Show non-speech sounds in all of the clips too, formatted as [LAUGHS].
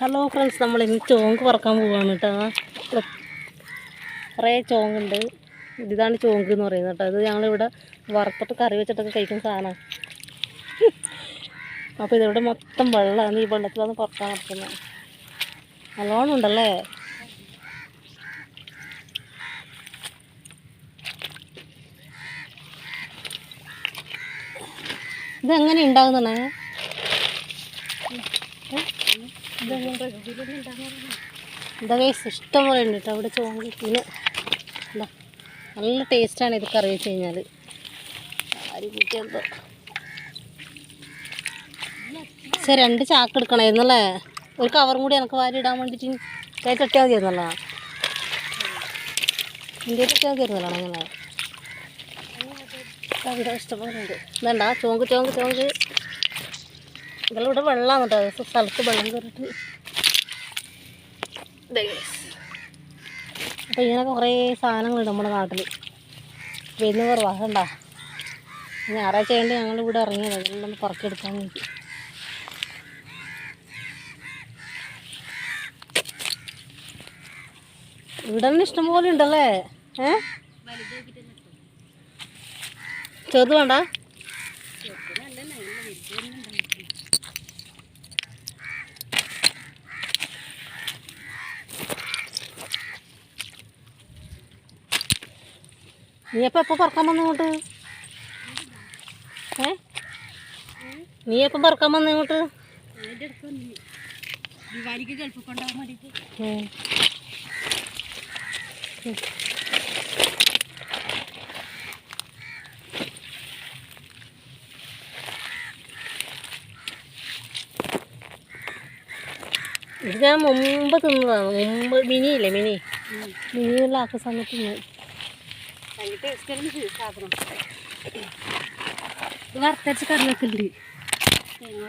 Hello friends നമ്മൾ ഇന്ന് ചോങ്ക് പറക്കാൻ പോവാണ് കേട്ടോ. കുറേ ചോങ്കുണ്ട് ഇതാണ് ചോങ്ക് എന്ന് പറയുന്നത് കേട്ടോ. ഇത് ഞങ്ങളിവിടെ വറുത്തിട്ട് കറി വെച്ചിട്ടൊക്കെ കഴിക്കുന്ന സാധനമാണ്. അപ്പോൾ ഇതിവിടെ മൊത്തം വെള്ളമാണ്. ഈ വെള്ളത്തിലാണ് പറക്കാൻ നടക്കുന്നത്. നല്ലോണം ഉണ്ടല്ലേ? ഇതെങ്ങനെ ഉണ്ടാകുന്നേ എന്താ കേസ് ഇഷ്ടം പോലെ ഉണ്ട് കേട്ടോ. അവിടെ പിന്നെ എന്താ നല്ല ടേസ്റ്റാണ് ഇത് കറി വെച്ച് കഴിഞ്ഞാൽ ആര് കൂട്ടിയെന്തോ പക്ഷെ രണ്ട് ചാക്ക് എടുക്കണമായിരുന്നല്ലേ ഒരു കവറും കൂടി എനിക്ക് വാരി ഇടാൻ വേണ്ടിയിട്ട് കൈ തട്ടിയാൽ മതിയായിരുന്നല്ലോ. ഇന്ത്യയിൽ തട്ടിയാൽ മതിയായിരുന്നല്ലോ അങ്ങനെ അവിടെ വേണ്ട ചോങ്ക് ചോങ്ക് ചോങ്ക്. ഇവിടെ വെള്ളമാണ് കേട്ടോ. സ്ഥലത്ത് വെള്ളം കയറിയിട്ട് അപ്പോൾ ഇങ്ങനെ കുറേ സാധനങ്ങളുണ്ട് നമ്മുടെ നാട്ടിൽ വരുന്ന കുറവാ കണ്ടാ? ഞായറാഴ്ച ആയതുകൊണ്ട് ഞങ്ങൾ ഇവിടെ ഇറങ്ങിയത്. അതെല്ലാം പുറത്തെടുക്കാൻ വേണ്ടി. ഇവിടെ തന്നെ ഇഷ്ടംപോലെ ഉണ്ടല്ലേ? ഏ? ചെറുത് വേണ്ട? നീ എപ്പോ എപ്പോൾ പറക്കാൻ വന്നു ഇങ്ങോട്ട്? ഏ? നീ എപ്പം പറക്കാൻ വന്നു ഇങ്ങോട്ട്? ദിവാലിക്ക് ഗൾഫ് കൊണ്ടുപോകാൻ വേണ്ടിയിട്ട് ഉം. ഇത് ഞാൻ മുമ്പ് തിന്നതാണ്. മുമ്പ് മിനിയില്ലേ മിനി? മിനിയുള്ള ആക്കുന്ന സമയത്ത് വറുത്തരച്ച് കറി വെക്കലുണ്ട്. തേങ്ങ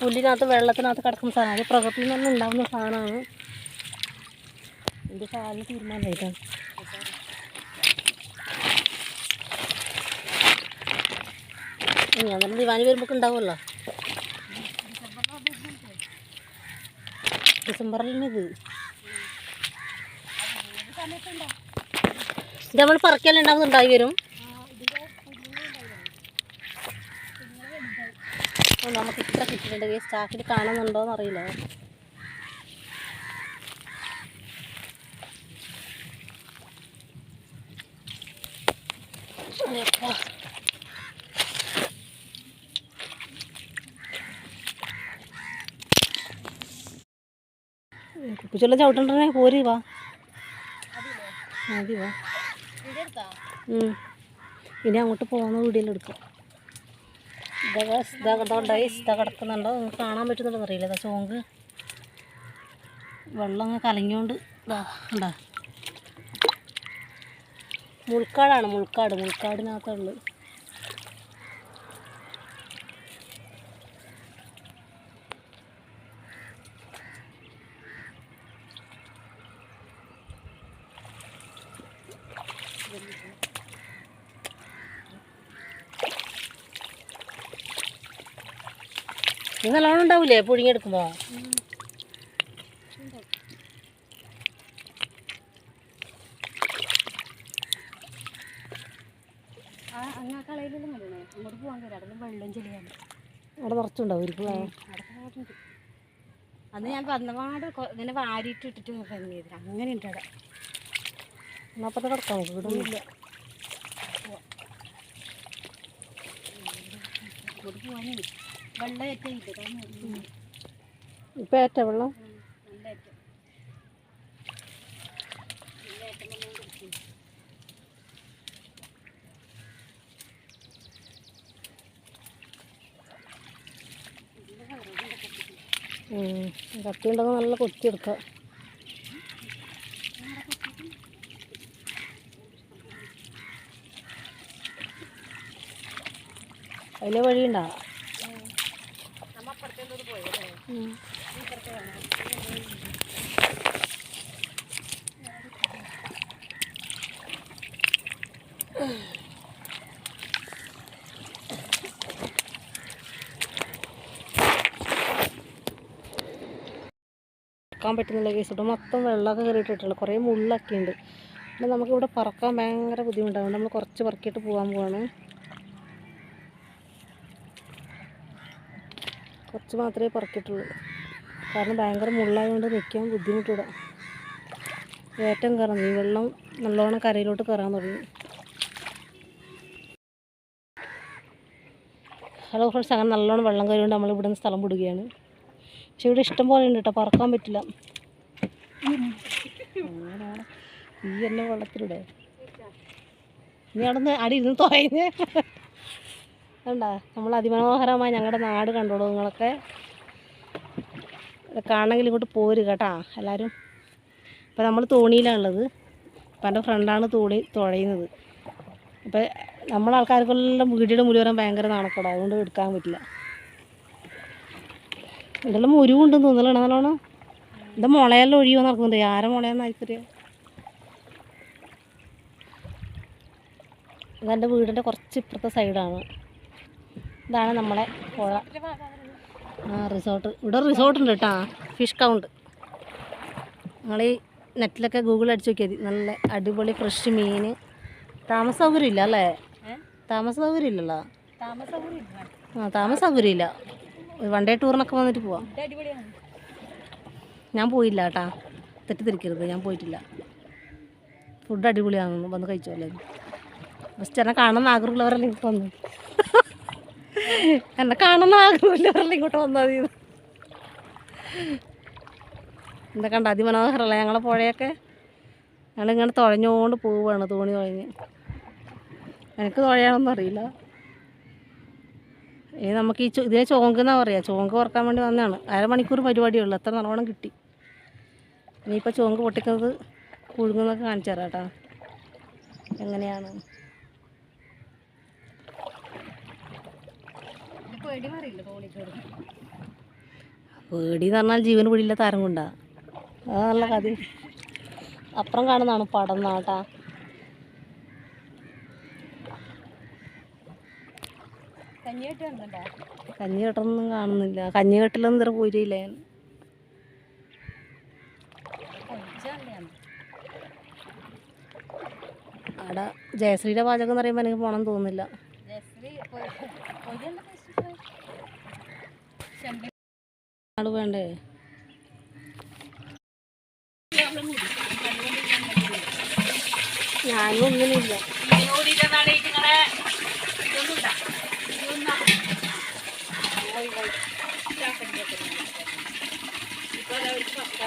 പുല്ലിനകത്ത് വെള്ളത്തിനകത്ത് കിടക്കുന്ന സാധനം. അത് പ്രകൃതിയിൽ നിന്ന് തന്നെ ഉണ്ടാകുന്ന സാധനമാണ്. എന്റെ കാലിന് തീരുമാനമായിട്ടാണ് ഞാൻ തന്നെ ദിവാനി വരുമ്പോൾ ഉണ്ടാവുമല്ലോ? ഡിസംബറിലാണ് ഇത് നമ്മൾ പറക്കലുണ്ടാവുന്നുണ്ടായി വരും. നമുക്ക് ഇത്ര കിട്ടിയിട്ടുണ്ട്. ഈ സ്റ്റാക്കിൽ അറിയില്ല അയ്യപ്പാ. കുപ്പിച്ചുള്ള ചവിട്ടണ്ടേ പോരി വാ. മതി വാ. ഇനി അങ്ങോട്ട് പോകുന്ന കണ്ടോണ്ടേ ഇതാ കിടക്കുന്നുണ്ടോ. നിങ്ങൾക്ക് കാണാൻ പറ്റുന്നുണ്ടോ അറിയില്ല. ഇതാ ചോങ്ക്. വെള്ളം അങ്ങ് കലങ്ങിയോണ്ട് ഇതാ ഉണ്ടാ മുൾക്കാടാണ് മുൾക്കാട്. മുൾക്കാടിനകത്തുള്ളത് ഇത് നല്ലോണം ഉണ്ടാവില്ലേ പുഴുങ്ങിയെടുക്കുമ്പോൾ അവിടെ നിറച്ചുണ്ടാവും അന്ന് ഞാൻ കൊ- ഇങ്ങനെ വാരിയിട്ട് ഇട്ടിട്ട് ഇറങ്ങിയത് അങ്ങനെ ഉണ്ട് അവിടെ. എന്നാപ്പത്തെ കിടക്കാം നമുക്ക് ഇവിടെ ഇപ്പം ഏറ്റ വെള്ളം. കത്തി ഉണ്ടെങ്കിൽ നല്ല കൊത്തിയെടുക്കാം. അതിലെ വഴിയുണ്ടാ? പറക്കാൻ പറ്റുന്നില്ല കേസ് ഇവിടെ മൊത്തം വെള്ളമൊക്കെ കയറിയിട്ടിട്ടുള്ളൂ. കുറേ മുള്ളൊക്കെ ഉണ്ട്. പിന്നെ നമുക്കിവിടെ പറക്കാൻ ഭയങ്കര ബുദ്ധിമുട്ടാണ്. നമ്മൾ കുറച്ച് പറക്കിയിട്ട് പോകാൻ പോവാണ്. കുറച്ച് മാത്രമേ പറക്കിയിട്ടുള്ളൂ. കാരണം ഭയങ്കര മുള്ളായതുകൊണ്ട് നിൽക്കാൻ ബുദ്ധിമുട്ടിവിടെ. ഏറ്റവും കയറുന്നു ഈ വെള്ളം നല്ലോണം കരയിലോട്ട് കയറാൻ തുടങ്ങി. ഹലോ ഫ്രണ്ട്സ് അങ്ങനെ നല്ലോണം വെള്ളം കയറിയുകൊണ്ട് നമ്മൾ ഇവിടുന്ന് സ്ഥലം വിടുകയാണ്. പക്ഷെ ഇവിടെ ഇഷ്ടം പോലെ ഉണ്ട് കേട്ടോ പറക്കാൻ പറ്റില്ല. ഈ എന്നെ വെള്ളത്തിലൂടെ. നീ അവിടെ നിന്ന് അടി ഇരുന്ന് തുറയുന്നേ കണ്ടാ നമ്മൾ അതിമനോഹരമായി ഞങ്ങളുടെ നാട് കണ്ടോളൂ നിങ്ങളൊക്കെ. കാണണമെങ്കിൽ ഇങ്ങോട്ട് പോര് കേട്ടാ എല്ലാവരും അപ്പോൾ നമ്മൾ തോണിയിലാണുള്ളത് അപ്പം എന്റെ ഫ്രണ്ടാണ് തോണി തുഴയുന്നത്. അപ്പോൾ നമ്മളാൾക്കാർക്കെല്ലാം വീടിയുടെ മുഴുവൻ ഭയങ്കര നാണക്കേടാണ് അതുകൊണ്ട് എടുക്കാൻ പറ്റില്ല. ഇതെല്ലാം മുരുവുണ്ടെന്ന് തോന്നലാണ് നല്ലോണം? ഇത് മുളയെല്ലാം ഒഴിയോ നടക്കുന്നുണ്ട്. ആരെ മുളയെന്ന് ആയിക്കറിയാം ഇതെന്റെ വീടിന്റെ കുറച്ച് ഇപ്പുറത്തെ സൈഡാണ്. ഇതാണ് നമ്മളെ പുഴ. ആ റിസോർട്ട് ഇവിടെ റിസോർട്ട് ഉണ്ട് കേട്ടോ. ഫിഷ് കൗണ്ട് നിങ്ങൾ ഈ നെറ്റിലൊക്കെ ഗൂഗിൾ അടിച്ച് നോക്കിയാൽ മതി. നല്ല അടിപൊളി ഫ്രഷ് മീൻ. താമസ സൗകര്യം ഇല്ല അല്ലേ? താമസ സൗകര്യം ഇല്ലല്ലോ? ആ താമസ സൗകര്യം ഇല്ല. വൺ ഡേ ടൂറിനൊക്കെ വന്നിട്ട് പോവാം. ഞാൻ പോയില്ല കേട്ടാ. തെറ്റിദ്ധരിക്കരുത് ഞാൻ പോയിട്ടില്ല. ഫുഡ് അടിപൊളിയാണെന്ന് വന്ന് കഴിച്ചോല്ലേ ബസ് എന്നെ കാണുന്ന ആഗ്രഹമുള്ളവരല്ലേ ഇങ്ങോട്ട് വന്നു. എന്നെ കാണുന്ന ആഗ്രഹമില്ലവരല്ലേ ഇങ്ങോട്ട് വന്നാൽ മതി എന്താ കണ്ട അതിമനോഹരമല്ല ഞങ്ങളെ പുഴയൊക്കെ? ഞങ്ങളിങ്ങനെ തുഴഞ്ഞുകൊണ്ട് പോവുകയാണ് തോണി തുഴഞ്ഞ്. എനിക്ക് തുഴയാണൊന്നും ഇനി നമുക്ക് ഈ ഇതിനെ ചോങ്കെന്നാ പറയാം. ചോങ്ക് കുറയ്ക്കാൻ വേണ്ടി വന്നതാണ്. അരമണിക്കൂർ പരിപാടിയുള്ളൂ. എത്ര നല്ലോണം കിട്ടി? ഇനിയിപ്പോൾ ചോങ്ക് പൊട്ടിക്കുന്നത് കുഴുങ്ങുന്നൊക്കെ കാണിച്ചു തരാം കേട്ടോ. എങ്ങനെയാണ്? പേടി എന്ന് പറഞ്ഞാൽ ജീവന് പിടിയില്ല താരം കൊണ്ടാ നല്ല കഥ അപ്പുറം കാണുന്നതാണ് പടം നാട്ടാ കഞ്ഞി കെട്ടൊന്നും കാണുന്നില്ല. കഞ്ഞി കെട്ടിലൊന്നും ഇത്ര കൊഞ്ചാണ് അവിടെ ജയശ്രീയുടെ പാചകം എന്ന് പറയുമ്പോൾ എനിക്ക് പോകണം തോന്നുന്നില്ല. ആൾ വേണ്ടേ? ഞാനും ഒന്നിനില്ല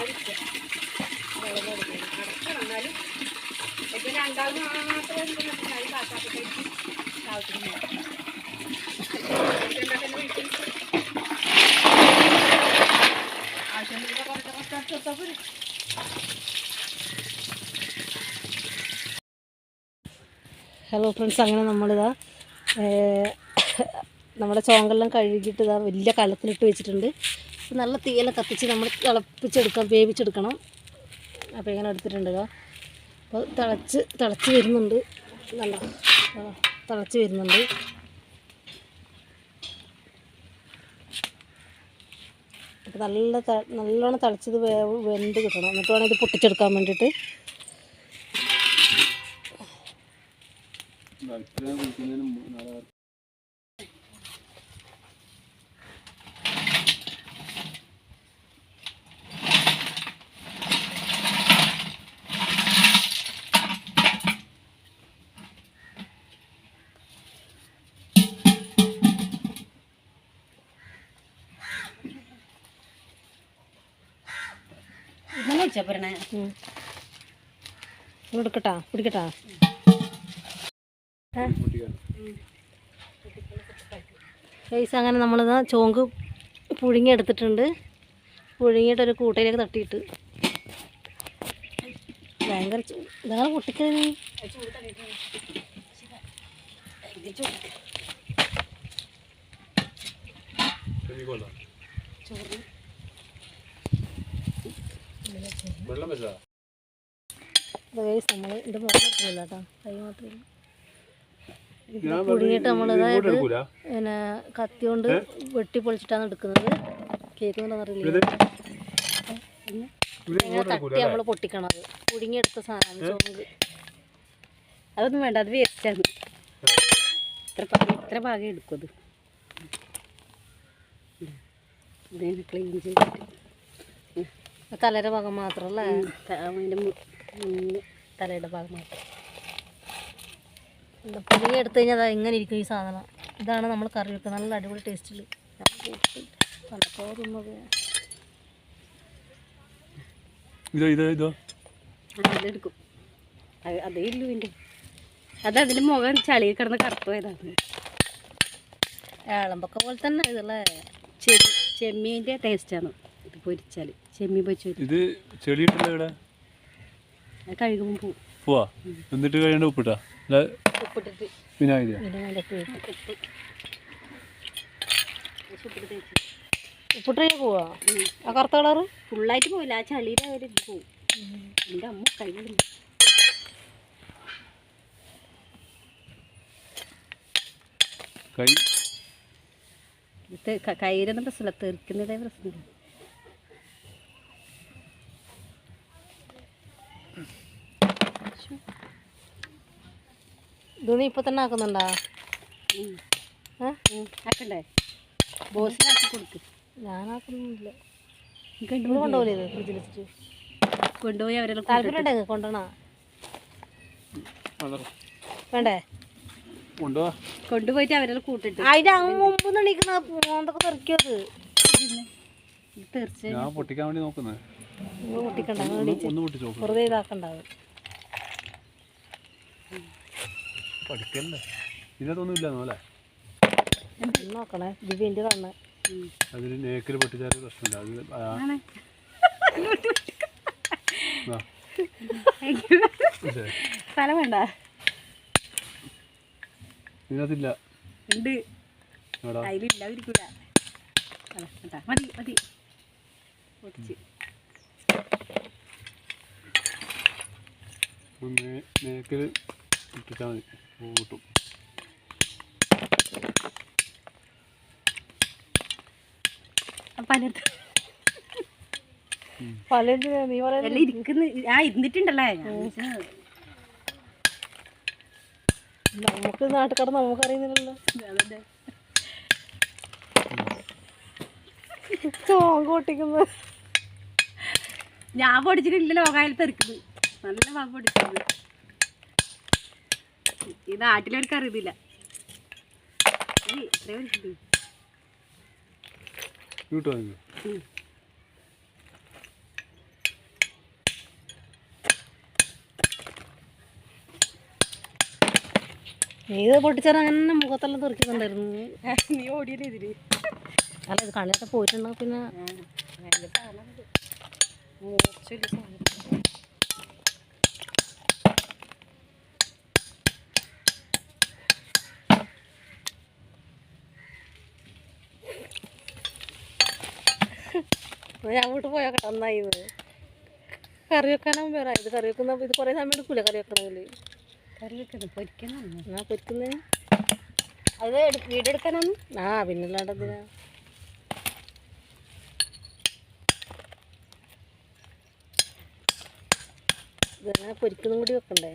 ഹലോ ഫ്രണ്ട്സ് അങ്ങനെ നമ്മളിതാ നമ്മുടെ ചോങ്കെല്ലാം കഴുകിയിട്ട് ഇതാ വലിയ കലത്തിലിട്ട് വെച്ചിട്ടുണ്ട്. നല്ല തീയെല്ലാം കത്തിച്ച് നമ്മൾ തിളപ്പിച്ചെടുക്കാം വേവിച്ചെടുക്കണം. അപ്പോൾ ഇങ്ങനെ എടുത്തിട്ടുണ്ട് അപ്പോൾ തിളച്ച് തിളച്ച് വരുന്നുണ്ട്. നല്ല തിളച്ച് വരുന്നുണ്ട്. അപ്പോൾ നല്ല നല്ലോണം തിളച്ചത് വേവ് വെന്ത് കിട്ടണം. എന്നിട്ട് വേണം ഇത് പൊട്ടിച്ചെടുക്കാൻ വേണ്ടിയിട്ട്. എടുക്കട്ടാ പിടിക്കട്ടാ. അങ്ങനെ നമ്മളിതാ ചോങ്ക് പുഴുങ്ങി എടുത്തിട്ടുണ്ട് പുഴുങ്ങിയിട്ട് ഒരു കൂട്ടയിലേക്ക് തട്ടിയിട്ട്. ഭയങ്കര ഇതാണ് പൊട്ടിക്കഴിഞ്ഞ് നമ്മൾ കേട്ടോ. കൈ പുഴുങ്ങിയിട്ട് നമ്മളിതായത് പിന്നെ കത്തി കൊണ്ട് വെട്ടി പൊളിച്ചിട്ടാണ് എടുക്കുന്നത്. കേക്ക് തട്ടി നമ്മൾ പൊട്ടിക്കണം അത്. പുഴുങ്ങിയെടുത്ത സാധനമാണ് ചോങ്ക് അതൊന്നും വേണ്ട അത് വേസ്റ്റാണ്. ഇത്ര ഭാഗം ഇത്ര ഭാഗം എടുക്കും അത്. ഇതിനെ ക്ലീൻ ചെയ്തിട്ട്. തലയുടെ ഭാഗം മാത്രമല്ല അതിന്റെ തലയുടെ ഭാഗം മാത്രം. പുളി എടുത്തു കഴിഞ്ഞാൽ അതാ ഇങ്ങനെ ഇരിക്കും ഈ സാധനം. ഇതാണ് നമ്മൾ കറി വെക്കുന്നത് നല്ല അടിപൊളി ടേസ്റ്റിൽ ഇതോ ഇതോ ഇതോ. അതെടുക്കും അത് ഇല്ലു എന്റെ അത് അതിന്റെ മുഖം ചളിയിൽ കിടന്ന് കറുപ്പ് പോയതാണ് ഏളമ്പൊക്കെ പോലെ തന്നെ ഇതുള്ള ചെമ്മീ ചെമ്മീന്റെ ടേസ്റ്റാണ് ഇത് പൊരിച്ചാൽ ചെമ്മീൻ പൊരിച്ച് ഇത് ചെളിയിട്ടില്ല ഇവിടെ? അത് കഴുകുമ്പോൾ പോവും. പോവാ? എന്നിട്ട് കഴിയണ്ട ഉപ്പിട്ടാ? ഉപ്പിട്ടിട്ട്. വിനാഗിരിയാ ഉപ്പിട്ട് പോവാ? ആ കറുത്ത കളറ്? ഫുള്ളായിട്ട് പോവില്ല. ആ ചളിയുടെ അവർ പോവും. എന്റെ അമ്മ കഴുകുന്നു കൈ കയ്യിലെന്ന പ്രശ്നമില്ല. തെറിക്കുന്നതേ പ്രശ്നമില്ല. ഇത് നീ ഇപ്പൊ തന്നെ ആക്കുന്നുണ്ടാ. ആക്കണ്ടേ? ബോസിനാക്കി കൊടുക്ക്. ഞാനാക്കുന്നില്ല. എനിക്ക് നിങ്ങൾ കൊണ്ടുപോകില്ലേ ഇത് ഫ്രിഡ്ജിൽ വെച്ചിട്ട്? കൊണ്ടുപോയി അവരെല്ലാം താല്പര്യം ഉണ്ടെങ്കിൽ കൊണ്ടുവണ വേണ്ടേ. കൊണ്ടുപോവാ കൊണ്ടുപോയിട്ട് അവരെല്ലാം കൂട്ടിട്ട്. അതിന്റെ അങ്ങ് മുമ്പ് മോന്തൊക്കെ തെറിക്കത് പൊട്ടിക്കാൻ വേണ്ടി നോക്കുന്നത് പൊട്ടിക്കണ്ട വെറുതെ ഇതാക്കണ്ടാവും പഠിക്കല്ലേ? ഇതിനകത്തൊന്നും ഇല്ല അല്ലേ? നോക്കണേ. ദിവ്യന്റെ കാണണേ. അതിന് നേക്കിൽ പൊട്ടിച്ചാൽ പ്രശ്നമില്ല. അത്. സ്ഥലം വേണ്ട. ഇതിനകത്തില്ല. ഉണ്ട്. അതിലില്ലാതിരിക്കൂല. അതാ, മതി മതി. പൊട്ടിച്ച്. നേക്കിൽ ഇട്ടിട്ടാൽ മതി. കിട്ടും ഇരുന്നിട്ടുണ്ടല്ലേ? ഞാൻ നമുക്ക് നാട്ടിൽ കിടന്ന് നമുക്കറിയുന്നില്ലല്ലോ. ചോങ്ക് പൊട്ടിക്കുന്നത് ഞാൻ പൊടിച്ചിട്ടില്ല ലോകായാലും തെറിക്കുന്നത് നല്ല പാമ്പ് പൊടിച്ചത് ഈ നാട്ടിലവർക്ക്. നീ ഇത്. പൊട്ടിച്ചാൽ അങ്ങനെ മുഖത്തെല്ലാം തെറിക്കുന്നുണ്ടായിരുന്നു [LAUGHS] നീ ഓടിയല്ലേ ഇതിൽ? അല്ല ഇത് കണ്ണിലൊക്കെ പോയിട്ടുണ്ടോ പിന്നെ? ഭയങ്കര സാധനമാണിത്. മൂർച്ചയുള്ള സാധനം. എന്നാ ഞാൻ വീട്ടിൽ പോയാൽ നന്നായി കറി വെക്കാനാവും വേറെ. ഇത് കറി വെക്കുന്ന ഇത് കുറേ സമയം എടുക്കൂല കറി വെക്കണമെങ്കിൽ? കറി വെക്കണം പൊരിക്കണം ആ പൊരിക്കുന്നതിന് അത് വീടെടുക്കാനാണ് ആ പിന്നല്ലാണ്ട് എന്തിനാ? ഇതങ്ങനെ പൊരിക്കുന്നതും കൂടി വെക്കണ്ടേ?